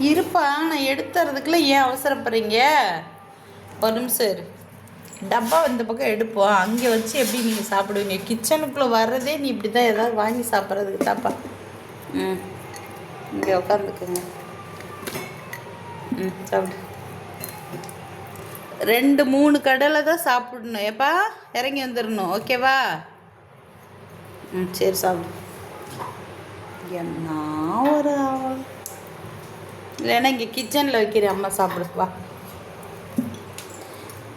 இருப்பா நான் எடுத்துறதுக்குள்ள ஏன் அவசரப்படுறீங்க? ஒரு நிமிஷம் இரு. டப்பா இந்த பக்கம் எடுப்போம். அங்கே வச்சு எப்படி நீங்கள் சாப்பிடுவீங்க? கிச்சனுக்குள்ளே வர்றதே நீ இப்படி தான் ஏதாவது வாங்கி சாப்பிட்றதுக்கு தாப்பா ம். இங்கே உட்காந்துக்குங்க ம் சாப்பிடு. ரெண்டு மூணு கடலை தான் சாப்பிடணும். ஏப்பா இறங்கி வந்துடணும். ஓகேவா? ம் சரி சாப்பிடு. என்ன ஒரு ஆவல். இல்லைன்னா இங்கே கிச்சனில் வைக்கிறேன் அம்மா சாப்பிடு வா.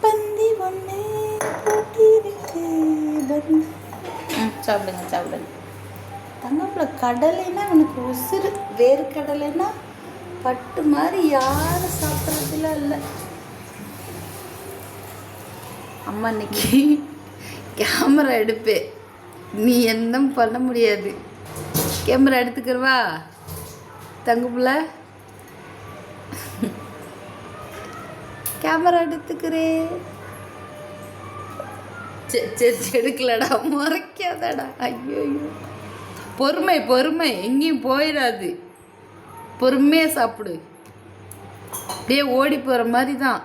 பந்தி ஒன்று சாப்பிடுங்க சாப்பிடுங்க. தங்கப்புல கடலைன்னா எனக்கு உசுறு வேறு கடலைன்னா பட்டு மாதிரி யாரும் சாப்பிட்றதுலாம் இல்லை. அம்மா இன்னைக்கு கேமரா எடுப்பேன் நீ என்னம் பண்ண முடியாது. கேமரா எடுத்துக்கிறவா தங்குப்புல கேமரா எடுத்துக்கிறேன். சரி எடுக்கலடா முறைக்காதடா. ஐயோ பொறுமை பொறுமை எங்கேயும் போயிடாது. பொறுமையாக சாப்பிடு. அப்படியே ஓடி போகிற மாதிரி தான்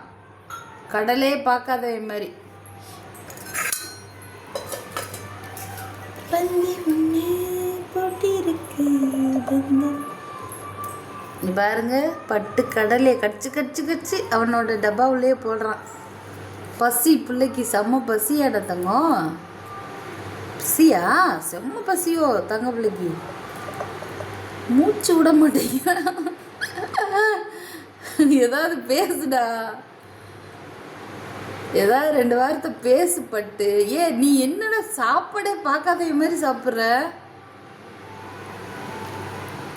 கடலே பார்க்காத மாதிரி. பந்தி ஒன்று போட்டிருக்கு. நீ பாருங்க பட்டு கடலையை கடிச்சு கடிச்சு கடிச்சு அவனோட டப்பாவிலேயே போடுறான். பசி பிள்ளைக்கு செம்ம பசியாட தங்கம். பசியா? செம்ம பசியோ தங்க பிள்ளைக்கு. மூச்சு விட மாட்டேங்க ஏதாவது பேசுடா. ஏதாவது ரெண்டு வாரத்தை பேசு பட்டு. ஏ நீ என்னடா சாப்பாடே பார்க்காத மாதிரி சாப்பிட்ற?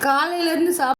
காலையிலேருந்து சாப்பிட